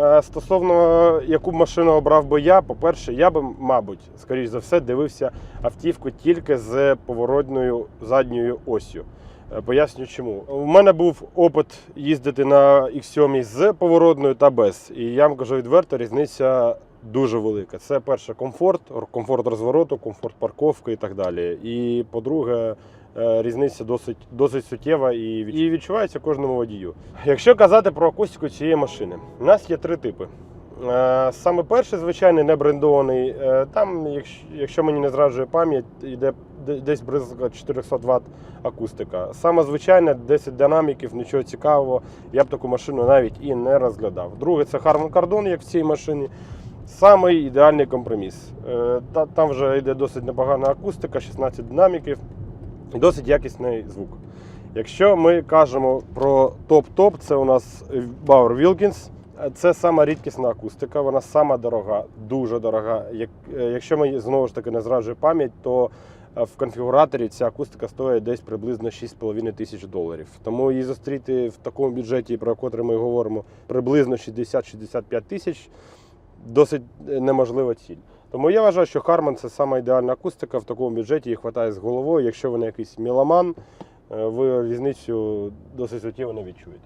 Е, Стосовно яку б машину обрав би я, по-перше, я би, мабуть, скоріш за все, дивився автівку тільки з поворотною задньою осью. Е, Поясню чому. У мене був опит їздити на X7 з поворотною та без. І я вам кажу відверто, різниця дуже велика. Це перше комфорт, комфорт розвороту, комфорт парковки і так далі. І по-друге, різниця досить, досить суттєва і, і відчувається кожному водію. Якщо казати про акустику цієї машини, у нас є три типи. Е, Саме перший, звичайний, не брендований. Е, Там, якщо, мені не зраджує пам'ять, йде десь близько 400 Вт акустика. Саме звичайне, 10 динаміків, нічого цікавого. Я б таку машину навіть і не розглядав. Друге, це Harman Kardon, як в цій машині. Самий ідеальний компроміс. Е, Там вже йде досить непогана акустика, 16 динаміків і досить якісний звук. Якщо ми кажемо про топ-топ, це у нас Bauer Wilkins. Це сама рідкісна акустика, вона сама дорога, дуже дорога. Е, якщо ми знову ж таки не зраджує пам'ять, то е, в конфігураторі ця акустика стоїть десь приблизно 6,5 тисяч доларів. Тому її зустріти в такому бюджеті, про який ми говоримо, приблизно 60-65 тисяч досить е, неможлива ціль. Тому я вважаю, що Harman це сама ідеальна акустика в такому бюджеті, її вистачає з головою. Якщо ви не якийсь міломан, е, ви різницю досить суттєво не відчуєте.